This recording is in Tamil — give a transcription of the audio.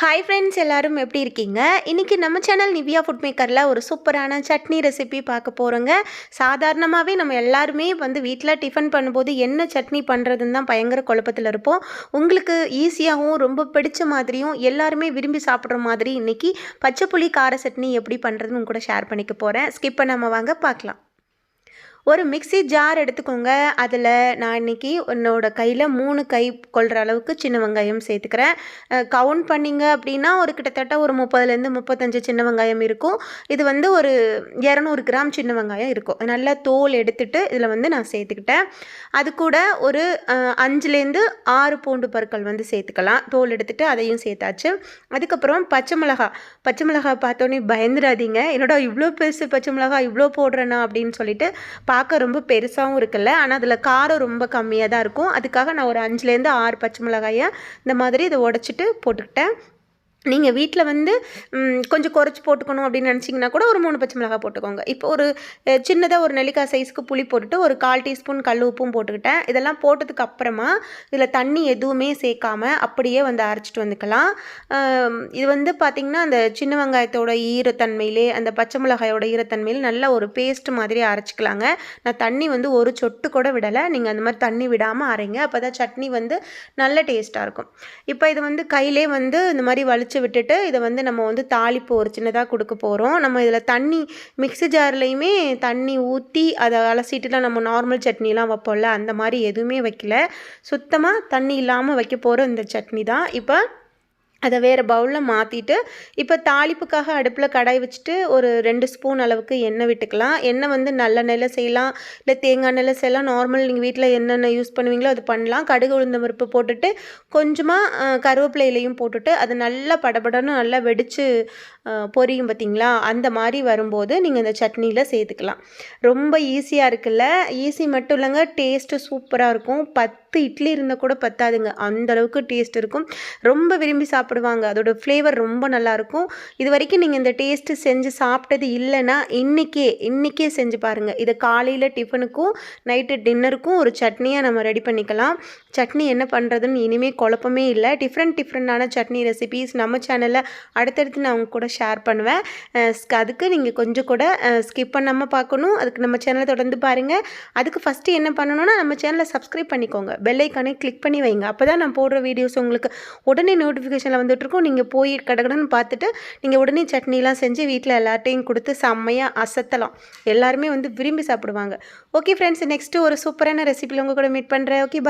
ஹாய் ஃப்ரெண்ட்ஸ் எல்லோரும் எப்படி இருக்கீங்க? இன்றைக்கி நம்ம சேனல் நிவ்யா ஃபுட் மேக்கரில் ஒரு சூப்பரான சட்னி ரெசிபி பார்க்க போகிறோங்க சாதாரணமாகவே நம்ம எல்லாருமே வந்து வீட்டில் டிஃபன் பண்ணும்போது என்ன சட்னி பண்ணுறதுன்னு தான் பயங்கர குழப்பத்தில் இருப்போம். உங்களுக்கு ஈஸியாகவும் ரொம்ப பிடிச்ச மாதிரியும் எல்லாருமே விரும்பி சாப்பிட்ற மாதிரி இன்றைக்கி பச்சை புளி கார சட்னி எப்படி பண்ணுறதுன்னு உங்க கூட ஷேர் பண்ணிக்க போகிறேன் ஸ்கிப் பண்ணாமல் வாங்க பார்க்கலாம். ஒரு மிக்ஸி ஜார் எடுத்துக்கோங்க. அதில் நான் இன்னைக்கு என்னோடய கையில் மூணு கை கொள்கிற அளவுக்கு சின்ன வெங்காயம் சேர்த்துக்கிறேன். கவுண்ட் பண்ணிங்க அப்படின்னா ஒரு கிட்டத்தட்ட ஒரு முப்பதுலேருந்து முப்பத்தஞ்சு சின்ன வெங்காயம் இருக்கும். இது வந்து ஒரு இரநூறு கிராம் சின்ன வெங்காயம் இருக்கும். நல்லா தோல் எடுத்துட்டு இதில் வந்து நான் சேர்த்துக்கிட்டேன். அது கூட ஒரு அஞ்சுலேருந்து ஆறு பூண்டு பற்கள் வந்து சேர்த்துக்கலாம். தோல் எடுத்துட்டு அதையும் சேர்த்தாச்சு. அதுக்கப்புறம் பச்சை மிளகா. பச்சை மிளகா பார்த்தோன்னே பயந்துடாதீங்க. என்னடா இவ்வளோ பெருசு பச்சை மிளகா இவ்வளோ போடுறேன்னா அப்படின்னு சொல்லிட்டு பார்க்க ரொம்ப பெருசாகவும் இருக்குல்ல? ஆனால் அதில் காரம் ரொம்ப கம்மியாக தான் இருக்கும். அதுக்காக நான் ஒரு அஞ்சுலேருந்து ஆறு பச்சை மிளகாயை இந்த மாதிரி இதை உடச்சிட்டு போட்டுக்கிட்டேன். நீங்கள் வீட்டில் வந்து கொஞ்சம் குறைச்சி போட்டுக்கணும் அப்படின்னு நினச்சிங்கன்னா கூட ஒரு மூணு பச்சை மிளகாய் போட்டுக்கோங்க. இப்போ ஒரு சின்னதாக ஒரு நெல்லிக்காய் சைஸ்க்கு புளி போட்டுட்டு ஒரு கால் டீஸ்பூன் கல் உப்பும் போட்டுக்கிட்டேன். இதெல்லாம் போட்டதுக்கு அப்புறமா இதில் தண்ணி எதுவுமே சேர்க்காம அப்படியே வந்து அரைச்சிட்டு வந்துக்கலாம். இது வந்து பார்த்திங்கன்னா அந்த சின்ன வெங்காயத்தோட ஈரத்தன்மையிலே அந்த பச்சை மிளகாயோட ஈரத்தன்மையில் நல்ல ஒரு பேஸ்ட் மாதிரி அரைச்சிக்கலாங்க. நான் தண்ணி வந்து ஒரு சொட்டு கூட விடலை. நீங்கள் அந்த மாதிரி தண்ணி விடாமல் அரைங்க. அப்போ தான் சட்னி வந்து நல்ல டேஸ்ட்டாக இருக்கும். இப்போ இது வந்து கையிலே வந்து இந்த மாதிரி வலிச்சு விட்டுட்டு இதை வந்து நம்ம வந்து தாளிப்பு ஒரு சின்னதாக கொடுக்க போகிறோம் நம்ம இதில் தண்ணி மிக்ஸி ஜார்லேயுமே தண்ணி ஊற்றி அதை அலசிட்டுலாம் நம்ம நார்மல் சட்னிலாம் வைப்போம்ல அந்த மாதிரி எதுவுமே வைக்கல. சுத்தமாக தண்ணி இல்லாமல் வைக்க போகிற இந்த சட்னி தான் இப்போ அதை வேறு பவுலில் மாற்றிட்டு இப்போ தாளிப்புக்காக அடுப்பில் கடாய் வச்சுட்டு ஒரு ரெண்டு ஸ்பூன் அளவுக்கு எண்ணெய் விட்டுக்கலாம். எண்ணெய் வந்து நல்ல நெல்லை செய்யலாம். இல்லை தேங்காய் நெல்லை செய்யலாம். நார்மல் நீங்கள் வீட்டில் என்னென்ன யூஸ் பண்ணுவீங்களோ அது பண்ணலாம். கடுகு உளுந்த பருப்பு போட்டுட்டு கொஞ்சமாக கருவேப்பிலையிலையும் போட்டுட்டு அது நல்லா படபடன்னு நல்லா வெடித்து பொரியும் பார்த்தீங்களா? அந்த மாதிரி வரும்போது நீங்கள் இந்த சட்னியில் சேர்த்துக்கலாம். ரொம்ப ஈஸியாக இருக்குல்ல? ஈஸி மட்டும் இல்லைங்க டேஸ்ட்டு சூப்பராக இருக்கும். பத்து இட்லி இருந்தால் கூட பத்தாதுங்க. அந்தளவுக்கு டேஸ்ட் இருக்கும். ரொம்ப விரும்பி சாப்பிடுவாங்க. அதோடய ஃப்ளேவர் ரொம்ப நல்லாயிருக்கும் இது வரைக்கும் நீங்கள் இந்த டேஸ்ட்டு செஞ்சு சாப்பிட்டது இல்லைன்னா இன்றைக்கே இன்றைக்கே செஞ்சு பாருங்கள் இதை காலையில் டிஃபனுக்கும் நைட்டு டின்னருக்கும் ஒரு சட்னியாக நம்ம ரெடி பண்ணிக்கலாம். சட்னி என்ன பண்ணுறதுன்னு இனிமேல் குழப்பமே இல்லை. டிஃப்ரெண்ட் டிஃப்ரெண்ட்டான சட்னி ரெசிபீஸ் நம்ம சேனலில் அடுத்தடுத்து நான் அவங்க கூட ஷேர் பண்ணுவேன். அதுக்கு நீங்கள் கொஞ்சம் கூட ஸ்கிப் பண்ணாமல் பார்க்கணும். அதுக்கு நம்ம சேனலை தொடர்ந்து பாருங்கள் அதுக்கு ஃபஸ்ட்டு என்ன பண்ணணும்னா நம்ம சேனலை சப்ஸ்கிரைப் பண்ணிக்கோங்க. பெல்லைக்கானே கிளிக் பண்ணி வைங்க. அப்போ தான் நான் போடுற வீடியோஸ் உங்களுக்கு உடனே நோட்டிஃபிகேஷனில் வந்துட்டுருக்கும் நீங்கள் போய் கடகடன்னு பார்த்துட்டு நீங்கள் உடனே சட்னிலாம் செஞ்சு வீட்டில் எல்லார்ட்டையும் கொடுத்து செம்மையாக அசத்தலாம். எல்லாருமே வந்து விரும்பி சாப்பிடுவாங்க. ஓகே ஃப்ரெண்ட்ஸ் நெக்ஸ்ட்டு ஒரு சூப்பரான ரெசிபியில் உங்கள் கூட மீட் பண்ணுறேன் ஓகே